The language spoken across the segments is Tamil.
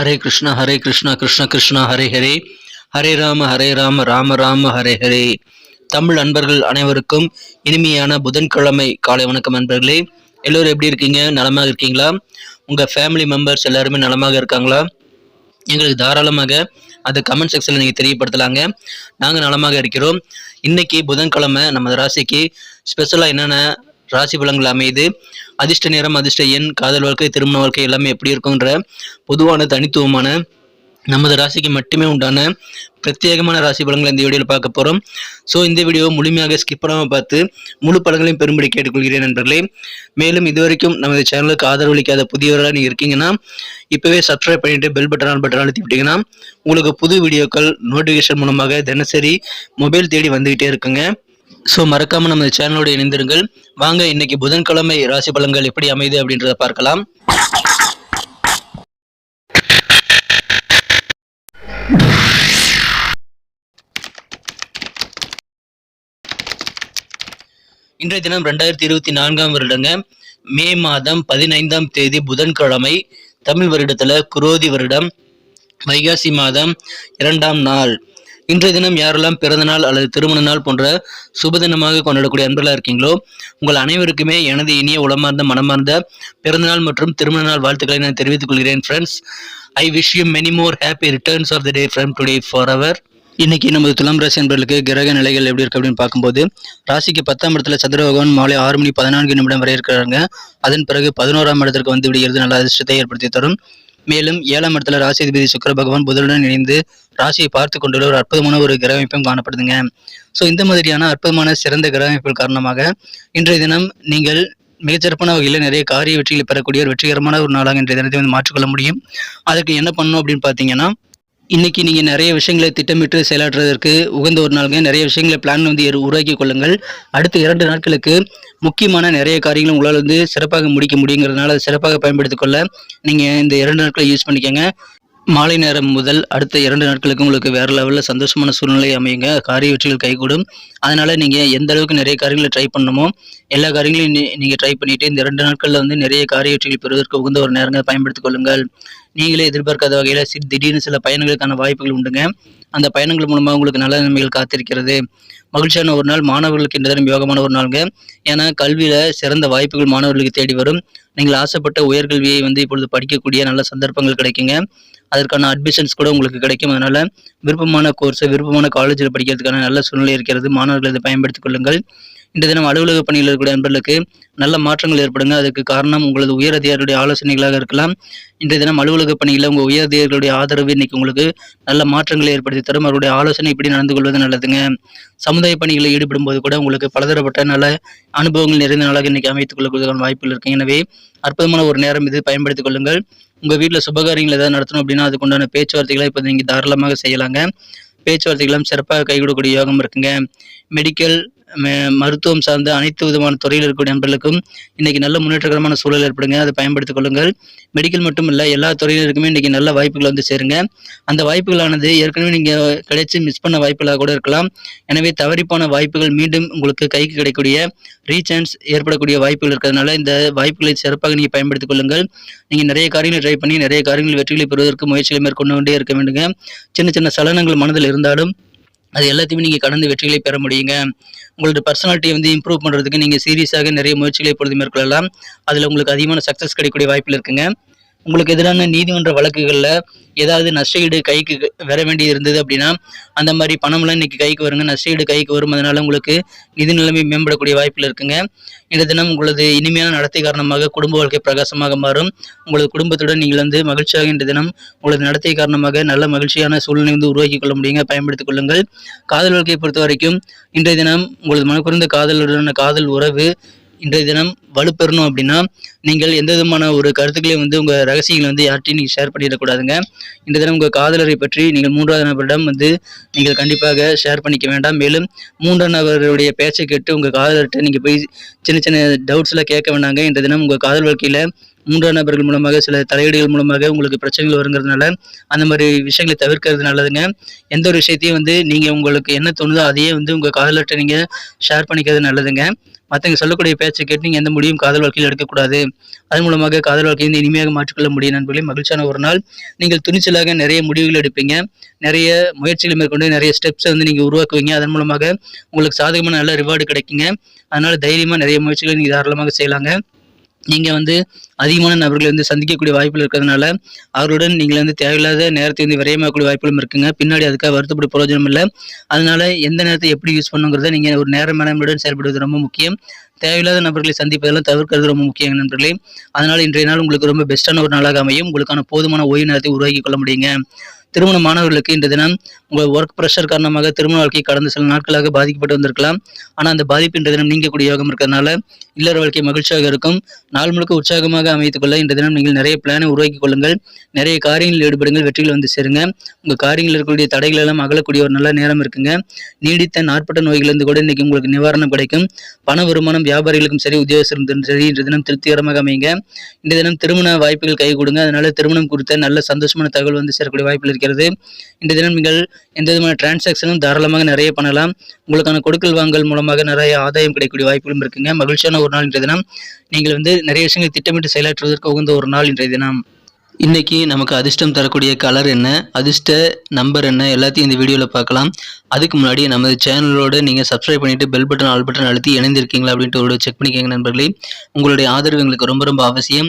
ஹரே கிருஷ்ணா ஹரே கிருஷ்ணா கிருஷ்ண கிருஷ்ணா ஹரே ஹரே. ஹரே ராம ஹரே ராம ராம ராம ஹரே ஹரே. தமிழ் அன்பர்கள் அனைவருக்கும் இனிமையான புதன்கிழமை காலை வணக்கம் அன்பர்களே. எல்லோரும் எப்படி இருக்கீங்க? நலமாக இருக்கீங்களா? உங்கள் ஃபேமிலி மெம்பர்ஸ் எல்லாருமே நலமாக இருக்காங்களா? எங்களுக்கு தாராளமாக அது கமெண்ட் செக்ஷனில் நீங்கள் தெரியப்படுத்தலாங்க. நாங்கள் நலமாக இருக்கிறோம். இன்னைக்கு புதன்கிழமை நம்ம ராசிக்கு ஸ்பெஷலாக என்னென்ன ராசி பலன்கள் அமையுது. அதிர்ஷ்ட நேரம் அதிர்ஷ்ட எண் காதல் வாழ்க்கை திருமண வாழ்க்கை எல்லாமே எப்படி இருக்குன்ற பொதுவான தனித்துவமான நமது ராசிக்கு மட்டுமே உண்டான பிரத்யேகமான ராசி பலன்களை இந்த வீடியோவில் பார்க்க போகிறோம் ஸோ இந்த வீடியோவை முழுமையாக ஸ்கிப் பண்ணாமல் பார்த்து முழு பலன்களையும் பெரும்படி கேட்டுக்கொள்கிறேன் நண்பர்களே. மேலும் இதுவரைக்கும் நமது சேனலுக்கு ஆதரவளிக்காத புதியவராக நீங்கள் இருக்கீங்கன்னா இப்போவே சப்ஸ்கிரைப் பண்ணிவிட்டு பெல் பட்டன் ஆல் பட்டன் அழுத்தி விட்டீங்கன்னா உங்களுக்கு புது வீடியோக்கள் நோட்டிஃபிகேஷன் மூலமாக தினசரி மொபைல் தேடி வந்துகிட்டே இருக்குங்க. ஸோ மறக்காம நம்ம சேனலோடு இணைந்திருங்கள். வாங்க இன்னைக்கு புதன்கிழமை ராசி பலன்கள் எப்படி அமைது அப்படின்றத பார்க்கலாம். இன்றைய தினம் ரெண்டாயிரத்தி இருபத்தி நான்காம் வருடங்க. மே மாதம் பதினைந்தாம் தேதி புதன்கிழமை. தமிழ் வருடத்துல குரோதி வருடம். வைகாசி மாதம் இரண்டாம் நாள். இன்றைய தினம் யாரெல்லாம் பிறந்த நாள் அல்லது திருமண நாள் போன்ற சுப தினமாக கொண்டாடக்கூடிய அன்பர்களாக இருக்கீங்களோ உங்கள் அனைவருக்குமே எனது இனிய உளமார்ந்த மனமார்ந்த பிறந்தநாள் மற்றும் திருமண நாள் வாழ்த்துக்களை நான் தெரிவித்துக் கொள்கிறேன் friends I wish you many more happy returns of the day from today for அவர் இன்னைக்கு நமது துலாம் ராசி என்பர்களுக்கு கிரக நிலைகள் எப்படி இருக்கு அப்படின்னு பார்க்கும்போது ராசிக்கு பத்தாம் இடத்துல சந்திர பகவான் மாலை ஆறு மணி பதினான்கு நிமிடம் வரை இருக்கிறாங்க அதன் பிறகு பதினோராம் இடத்திற்கு வந்து விடுகிறது. நல்ல அதிர்ஷ்டத்தை ஏற்படுத்தி தரும். மேலும் ஏழாம் இடத்துல ராசி அதிபதி பகவான் புதனுடன் இணைந்து ராசியை பார்த்து கொண்டுள்ள ஒரு அற்புதமான ஒரு கிரக அமைப்பும் காணப்படுதுங்க. ஸோ இந்த மாதிரியான அற்புதமான சிறந்த கிரக அமைப்புகள் காரணமாக இன்றைய தினம் நீங்கள் மிகச்சிறப்பான வகையில் நிறைய காரிய வெற்றிகளை பெறக்கூடிய ஒரு வெற்றிகரமான ஒரு நாளாக இன்றைய தினத்தை வந்து மாற்றிக்கொள்ள முடியும். அதற்கு என்ன பண்ணணும் அப்படின்னு பார்த்தீங்கன்னா இன்னைக்கு நீங்கள் நிறைய விஷயங்களை திட்டமிட்டு செயலாற்றுவதற்கு உகந்த ஒரு நாளுங்க. நிறைய விஷயங்களை பிளான் வந்து உருவாக்கி கொள்ளுங்கள். அடுத்த இரண்டு நாட்களுக்கு முக்கியமான நிறைய காரியங்களை உங்களால் வந்து சிறப்பாக முடிக்க முடியுங்கிறதுனால சிறப்பாக பயன்படுத்திக் கொள்ள நீங்கள் இந்த இரண்டு நாட்களை யூஸ் பண்ணிக்கோங்க. மாலை நேரம் முதல் அடுத்த இரண்டு நாட்களுக்கு உங்களுக்கு வேற லெவலில் சந்தோஷமான சூழ்நிலை அமையுங்க. காரிய வெற்றிகள் கைகூடும். அதனால் நீங்கள் எந்த அளவுக்கு நிறைய காரியங்களை ட்ரை பண்ணணுமோ எல்லா காரியங்களையும் நீ- நீங்கள் ட்ரை பண்ணிவிட்டு இந்த ரெண்டு நாட்களில் வந்து நிறைய காரிய வெற்றிகள் பெறுவதற்கு உகந்த ஒரு நேரங்களை பயன்படுத்திக் கொள்ளுங்கள். நீங்களே எதிர்பார்க்காத வகையில் சி திடீர்னு சில பயணங்களுக்கான வாய்ப்புகள் உண்டுங்க. அந்த பயணங்கள் மூலமாக உங்களுக்கு நல்ல நன்மைகள் காத்திருக்கிறது. மகிழ்ச்சியான ஒரு நாள் மாணவர்களுக்கு இந்த தினம் யோகமான ஒரு நாளுங்க. ஏன்னா கல்வியில சிறந்த வாய்ப்புகள் மாணவர்களுக்கு தேடி வரும். நீங்கள் ஆசைப்பட்ட உயர்கல்வியை வந்து இப்பொழுது படிக்கக்கூடிய நல்ல சந்தர்ப்பங்கள் கிடைக்குங்க. அதற்கான அட்மிஷன்ஸ் கூட உங்களுக்கு கிடைக்கும். அதனால விருப்பமான கோர்ஸ் விருப்பமான காலேஜில் படிக்கிறதுக்கான நல்ல சூழ்நிலை இருக்கிறது. மாணவர்கள் இதை பயன்படுத்திக் கொள்ளுங்கள். இந்த தினம் அலுவலக பணியில் இருக்கக்கூடிய நண்பர்களுக்கு நல்ல மாற்றங்கள் ஏற்படுங்க. அதுக்கு காரணம் உங்களது உயர் அதிகாரிகளுடைய ஆலோசனைகளாக இருக்கலாம். இன்றைய தினம் அலுவலக பணியில் உங்கள் உயர் அதிகாரிகளுடைய ஆதரவு இன்னைக்கு உங்களுக்கு நல்ல மாற்றங்களை ஏற்படுத்தி தரும். அவருடைய ஆலோசனை இப்படி நடந்து கொள்வது நல்லதுங்க. சமுதாய பணிகளில் ஈடுபடும் போது கூட உங்களுக்கு பலதரப்பட்ட நல்ல அனுபவங்கள் நிறைந்த நாளாக இன்னைக்கு அமைத்துக் கொள்ளக்கூடிய வாய்ப்புகள் இருக்கு. எனவே அற்புதமான ஒரு நேரம் இது. பயன்படுத்திக் கொள்ளுங்கள். உங்கள் வீட்டில் சுபகாரியங்கள் ஏதாவது நடத்தணும் அப்படின்னா அதுக்குண்டான பேச்சுவார்த்தைகளை இப்போ நீங்கள் தாராளமாக செய்யலாங்க. பேச்சுவார்த்தைகளும் சிறப்பாக கைகூடக்கூடிய யோகம் இருக்குங்க. மெடிக்கல் மருத்துவம் சார்ந்த அனைத்து விதமான துறையில் இருக்கக்கூடிய நண்பர்களுக்கும் இன்றைக்கி நல்ல முன்னேற்றகரமான சூழல் ஏற்படுங்க. அதை பயன்படுத்திக் கொள்ளுங்கள். மெடிக்கல் மட்டும் இல்லை எல்லா துறையினருக்குமே இன்றைக்கி நல்ல வாய்ப்புகள் வந்து சேருங்க. அந்த வாய்ப்புகளானது ஏற்கனவே நீங்கள் கிடைச்சி மிஸ் பண்ண வாய்ப்புகளாக கூட இருக்கலாம். எனவே தவறிப்போன வாய்ப்புகள் மீண்டும் உங்களுக்கு கைக்கு கிடைக்கக்கூடிய ரீசான்ஸ் ஏற்படக்கூடிய வாய்ப்புகள் இருக்கிறதுனால இந்த வாய்ப்புகளை சிறப்பாக நீங்கள் பயன்படுத்திக் கொள்ளுங்கள். நீங்கள் நிறைய காரியங்களை ட்ரை பண்ணி நிறைய காரியங்கள் வெற்றிகளை பெறுவதற்கு முயற்சிகளை மேற்கொண்டு கொண்டே இருக்க வேண்டுங்க. சின்ன சின்ன சலனங்கள் மனதில் இருந்தாலும் அது எல்லாத்தையுமே நீங்கள் கடந்து வெற்றிகளை பெற முடியுங்க. உங்களோட பர்சனாலிட்டியை வந்து இம்ப்ரூவ் பண்ணுறதுக்கு நீங்கள் சீரியஸாக நிறைய முயற்சிகளை இப்பொழுது மேற்கொள்ளலாம் அதில் உங்களுக்கு அதிகமான சக்ஸஸ் கிடைக்கக்கூடிய வாய்ப்பில் இருக்குங்க. உங்களுக்கு எதிரான நீதிமன்ற வழக்குகளில் ஏதாவது நஷ்டஈடு கைக்கு வர வேண்டியது இருந்தது அப்படின்னா அந்த மாதிரி பணம்லாம் இன்னைக்கு கைக்கு வருங்க. நஷ்டஈடு கைக்கு வரும். அதனால் உங்களுக்கு நிதி நிலைமை மேம்படக்கூடிய வாய்ப்பில் இருக்குங்க. இந்த தினம் உங்களது இனிமையான நடத்தை காரணமாக குடும்ப வாழ்க்கை பிரகாசமாக மாறும். உங்களது குடும்பத்துடன் நீங்கள் வந்து மகிழ்ச்சியாக இந்த தினம் உங்களது நடத்தை காரணமாக நல்ல மகிழ்ச்சியான சூழ்நிலை வந்து உருவாக்கி கொள்ள முடியுங்க. பயன்படுத்திக் கொள்ளுங்கள். காதல் வாழ்க்கையை பொறுத்த வரைக்கும் இன்றைய தினம் உங்களது மனக்குறைந்த காதலுடனான காதல் உறவு இன்றைய தினம் வலுப்பெறணும் அப்படின்னா நீங்கள் எந்த விதமான ஒரு கருத்துக்களையும் வந்து உங்கள் ரகசியங்களை வந்து யார்ட்டையும் நீங்கள் ஷேர் பண்ணிடக்கூடாதுங்க. இந்த தினம் உங்கள் காதலரை பற்றி நீங்கள் மூன்றாவது நபரிடம் வந்து நீங்கள் கண்டிப்பாக ஷேர் பண்ணிக்க வேண்டாம். மேலும் மூன்றாம் நபருடைய பேச்சை கேட்டு உங்கள் காதலர்கிட்ட நீங்கள் போய் சின்ன சின்ன டவுட்ஸ்லாம் கேட்க வேண்டாங்க. இன்றைய தினம் உங்கள் காதல் வாழ்க்கையில் மூன்றாம் நபர்கள் மூலமாக சில தலையீடுகள் மூலமாக உங்களுக்கு பிரச்சனைகள் வருங்கிறதுனால அந்த மாதிரி விஷயங்களை தவிர்க்கிறது நல்லதுங்க. எந்த ஒரு விஷயத்தையும் வந்து நீங்கள் உங்களுக்கு என்ன தோணுதோ அதையே வந்து உங்கள் காதலர்கிட்ட நீங்கள் ஷேர் பண்ணிக்கிறது நல்லதுங்க. மற்றவங்க சொல்லக்கூடிய பேச்சை கேட்டு நீங்கள் எந்த முடியும் காதல் வாழ்க்கையில் எடுக்கக்கூடாது. அதன் மூலமாக காதல் வாழ்க்கையை இனிமையாக மாற்றிக்கொள்ள முடியும் நண்பர்களே. மகிழ்ச்சியான ஒரு நாள். நீங்கள் துணிச்சலாக நிறைய முடிவுகள் எடுப்பீங்க. நிறைய முயற்சிகளை மேற்கொண்டு நிறைய ஸ்டெப்ஸை வந்து நீங்கள் உருவாக்குவீங்க. அதன் மூலமாக உங்களுக்கு சாதகமான நல்ல ரிவார்டு கிடைக்குங்க. அதனால் தைரியமாக நிறைய முயற்சிகளை நீங்கள் தாராளமாக செய்யலாங்க. நீங்கள் வந்து அதிகமான நபர்களை வந்து சந்திக்கக்கூடிய வாய்ப்புகள் இருக்கிறதுனால அவருடன் நீங்கள் வந்து தேவையில்லாத நேரத்தை வந்து விரயமாக்கக்கூடிய வாய்ப்புகளும் இருக்குங்க. பின்னாடி அதுக்காக வருத்தப்பட பிரயோஜனம் இல்லை. அதனால எந்த நேரத்தை எப்படி யூஸ் பண்ணுங்கிறத நீங்கள் ஒரு நேர மேலாண்மையுடன் செயல்படுவது ரொம்ப முக்கியம். தேவையில்லாத நபர்களை சந்திப்பதெல்லாம் தவிர்க்கிறது ரொம்ப முக்கியம் நண்பர்களே. அதனால் இன்றைய நாள் உங்களுக்கு ரொம்ப பெஸ்ட்டான ஒரு நாளாக அமையும். உங்களுக்கான போதுமான ஓய்வு நேரத்தை உருவாக்கி கொள்ள முடியுங்க. திருமணமானவர்களுக்கு இன்று தினம் உங்கள் ஒர்க் ப்ரெஷர் காரணமாக திருமண வாழ்க்கை கடந்த சில நாட்களாக பாதிக்கப்பட்டு வந்திருக்கலாம். ஆனால் அந்த பாதிப்பு இன்று தினம் நீங்கக்கூடிய யோகம் இருக்கிறதுனால இல்லற வாழ்க்கை மகிழ்ச்சியாக இருக்கும். நாள் முழுக்க உற்சாகமாக அமைத்துக் கொள்ள இன்று தினம் நீங்கள் நிறைய பிளானை உருவாக்கி கொள்ளுங்கள். நிறைய காரியங்களில் ஈடுபடுங்கள் வெற்றிகள் வந்து சேருங்க. உங்கள் காரியங்களில் இருக்கக்கூடிய தடைகள் எல்லாம் அகலக்கூடிய ஒரு நல்ல நேரம் இருக்குங்க. நீடித்த நாட்பட்ட நோய்களிலிருந்து கூட இன்னைக்கு உங்களுக்கு நிவாரணம் கிடைக்கும். பண வருமானம் வியாபாரிகளுக்கும் சரி உத்தியோகஸ்தரும் சரி இன்று தினம் திருப்திகரமாக அமைங்க இந்த தினம் திருமண வாய்ப்புகள் கை கொடுங்க. அதனால திருமணம் குறித்த நல்ல சந்தோஷமான தகவல் வந்து சேரக்கூடிய வாய்ப்புகள் இருக்கிறது. இந்த தினம் நீங்கள் எந்த விதமான டிரான்சாக்ஷனும் தாராளமாக நிறைய பண்ணலாம். உங்களுக்கான கொடுக்கல் வாங்கல் மூலமாக நிறைய ஆதாயம் கிடைக்கக்கூடிய வாய்ப்புகளும் இருக்குங்க. மகிழ்ச்சியான ஒரு நாள் இன்றைய தினம். நீங்கள் வந்து நிறைய விஷயங்களை திட்டமிட்டு செயலாற்றுவதற்கு உகந்த ஒரு நாள் இன்றைய தினம். இன்னைக்கு நமக்கு அதிர்ஷ்டம் தரக்கூடிய கலர் என்ன? அதிர்ஷ்ட நம்பர் என்ன? எல்லாத்தையும் இந்த வீடியோவில் பார்க்கலாம். அதுக்கு முன்னாடி நமது சேனலோடு நீங்கள் சப்ஸ்கிரைப் பண்ணிட்டு பெல் பட்டன் ஆல் பட்டன் அழுத்தி இணைந்திருக்கீங்களா அப்படின்ட்டு ஒரு செக் பண்ணிக்கோங்க நண்பர்களே. உங்களுடைய ஆதரவு எங்களுக்கு ரொம்ப ரொம்ப அவசியம்.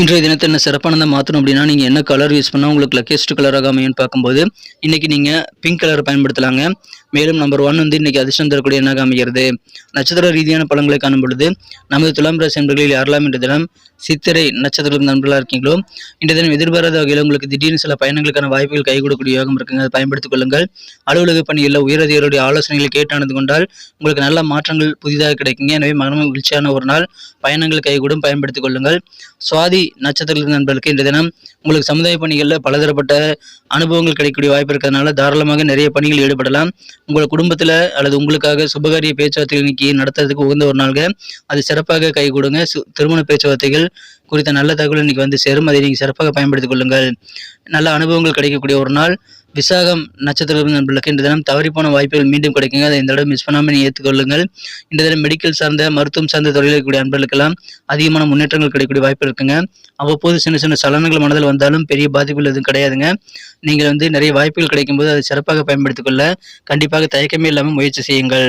இன்றைய தினத்தை என்ன சிறப்பானதாக மாற்றணும் அப்படின்னா நீங்கள் என்ன கலர் யூஸ் பண்ணால் உங்களுக்கு லக்கேஸ்ட் கலராக அமையும்னு பார்க்கும்போது இன்றைக்கி நீங்கள் பிங்க் கலர் பயன்படுத்தலாங்க. மேலும் நம்பர் ஒன் வந்து இன்றைக்கி அதிர்ஷ்டம் தரக்கூடிய எண்ணாக அமைகிறது? நட்சத்திர ரீதியான பழங்களை காணும் பொழுது நமது துலாம் ராசி நண்பர்களில் யாரெல்லாம் இன்றைய தினம் சித்திரை நட்சத்திரம் நண்பர்களாக இருக்கீங்களோ இன்றைய தினம் எதிர்பாராத வகையில் உங்களுக்கு திடீர்னு சில பயணங்களுக்கான வாய்ப்புகள் கை கொடுக்கக்கூடிய யோகம் இருக்குங்க. அதை பயன்படுத்திக் கொள்ளுங்கள். அலுவலக பணியில் உயரதிகாரிகளுடைய ஆலோசனைகளை கேட்டு கொண்டால் உங்களுக்கு நல்ல மாற்றங்கள் புதிதாக கிடைக்குங்க. எனவே மனமும் மகிழ்ச்சியான ஒரு நாள். பயணங்கள் கைகூடும். பயன்படுத்திக் கொள்ளுங்கள். சுவாதி நட்சத்திர நண்பர்களுக்கு இன்றைய தினம் உங்களுக்கு சமுதாய பணிகளில் பலதரப்பட்ட அனுபவங்கள் கிடைக்கக்கூடிய வாய்ப்பு இருக்கிறதுனால தாராளமாக நிறைய பணிகள் ஈடுபடலாம். உங்கள் குடும்பத்தில் அல்லது உங்களுக்காக சுபகாரிய பேச்சுவார்த்தைகள் இன்னைக்கு நடத்துறதுக்கு உகந்த ஒரு நாள்க அது சிறப்பாக கை கொடுங்க. சு- திருமண பேச்சுவார்த்தைகள் குறித்த நல்ல தகவல் இன்னைக்கு வந்து சேரும் அதை நீங்கள் சிறப்பாக பயன்படுத்திக் கொள்ளுங்கள். நல்ல அனுபவங்கள் கிடைக்கக்கூடிய ஒரு நாள். விசாகம் நட்சத்திரம் நண்பர்களுக்கு இந்த தினம் தவறிப்போன வாய்ப்புகள் மீண்டும் கிடைக்குங்க. அதை இந்த தடவை மிஸ் பண்ணாமல் நீங்கள் ஏற்றுக்கொள்ளுங்கள் இந்த தினம் மெடிக்கல் சார்ந்த மருத்துவம் சார்ந்த தொழில் இருக்கக்கூடிய அன்பர்களுக்கெல்லாம் அதிகமான முன்னேற்றங்கள் கிடைக்கக்கூடிய வாய்ப்பு இருக்குங்க. அவ்வப்போது சின்ன சின்ன சலனங்கள் மனதில் வந்தாலும் பெரிய பாதிப்புகள் எதுவும் கிடையாதுங்க. நீங்கள் வந்து நிறைய வாய்ப்புகள் கிடைக்கும்போது அதை சிறப்பாக பயன்படுத்திக் கொள்ள கண்டிப்பாக தயக்கமே இல்லாமல் முயற்சி செய்யுங்கள்.